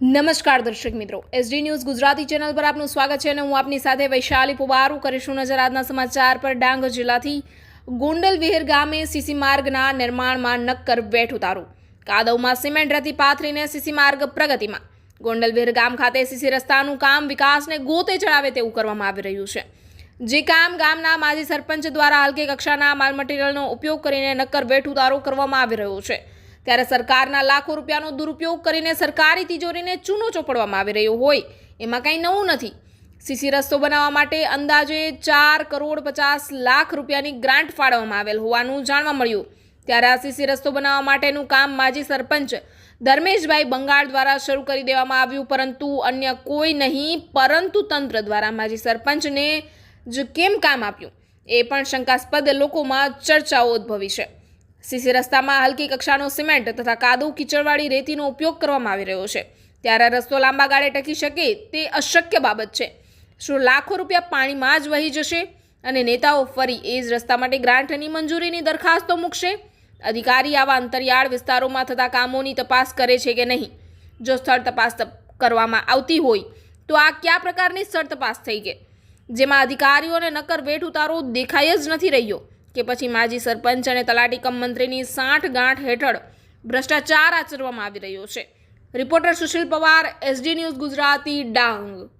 નમસ્કાર દર્શક મિત્રો. એસડી ન્યૂઝ ગુજરાતી ચેનલ પર આપનું સ્વાગત છે અને હું આપની સાથે વૈશાલી પુબારું કરીશું નજર આજના સમાચાર પર. ડાંગ જિલ્લાથી ગોંડલ વિહેર ગામે સીસી માર્ગના નિર્માણમાં નક્કર વેઠ ઉતારો. કાદવમાં સિમેન્ટ રહેતી પાથરીને સીસી માર્ગ પ્રગતિમાં. ગોંડલ વિહેર ગામ ખાતે સીસી રસ્તાનું કામ વિકાસને ગોતે ચડાવે તેવું કરવામાં આવી રહ્યું છે. જે કામ ગામના માજી સરપંચ દ્વારા હલકી કક્ષાના માલ મટીરિયલનો ઉપયોગ કરીને નક્કર વેઠ ઉતારો કરવામાં આવી રહ્યો છે. ત્યારે સરકારના લાખો રૂપિયાનો દુરુપયોગ કરીને સરકારી તિજોરીને ચૂનો ચોપડવામાં આવી રહ્યો હોય, એમાં કંઈ નવું નથી. સીસી રસ્તો બનાવવા માટે અંદાજે ચાર કરોડ પચાસ લાખ રૂપિયાની ગ્રાન્ટ ફાળવવામાં આવેલ હોવાનું જાણવા મળ્યું. ત્યારે આ સીસી રસ્તો બનાવવા માટેનું કામ માજી સરપંચ ધર્મેશભાઈ બંગાળ દ્વારા શરૂ કરી દેવામાં આવ્યું, પરંતુ અન્ય કોઈ નહીં, પરંતુ તંત્ર દ્વારા માજી સરપંચને જ કેમ કામ આપ્યું? એ પણ શંકાસ્પદ લોકોમાં ચર્ચાઓ ઉદ્ભવી છે. સીસી રસ્તામાં હલકી કક્ષાનો સિમેન્ટ તથા કાદવ કીચડવાળી રેતીનો ઉપયોગ કરવામાં આવી રહ્યો છે. ત્યારે રસ્તો લાંબા ગાળે ટકી શકે તે અશક્ય બાબત છે. શું લાખો રૂપિયા પાણીમાં જ વહી જશે? અને નેતાઓ ફરી એ જ રસ્તા માટે ગ્રાન્ટની મંજૂરીની દરખાસ્તો મૂકશે? અધિકારી આવા અંતરિયાળ વિસ્તારોમાં થતા કામોની તપાસ કરે છે કે નહીં? જો સ્થળ તપાસ તપ- કરવામાં આવતી હોય, તો આ કયા પ્રકારની સ્થળ તપાસ થઈ ગઈ જેમાં અધિકારીઓને નક્કર વેઠ ઉતારો દેખાય જ નથી રહ્યો. કે પછી માજી સરપંચ અને તલાટી કમ મંત્રીની સાઠ ગાંઠ હેઠળ ભ્રષ્ટાચાર આચરવામાં આવી રહ્યો છે. Reporter Sushil Pawar, SD news Gujarati Dang.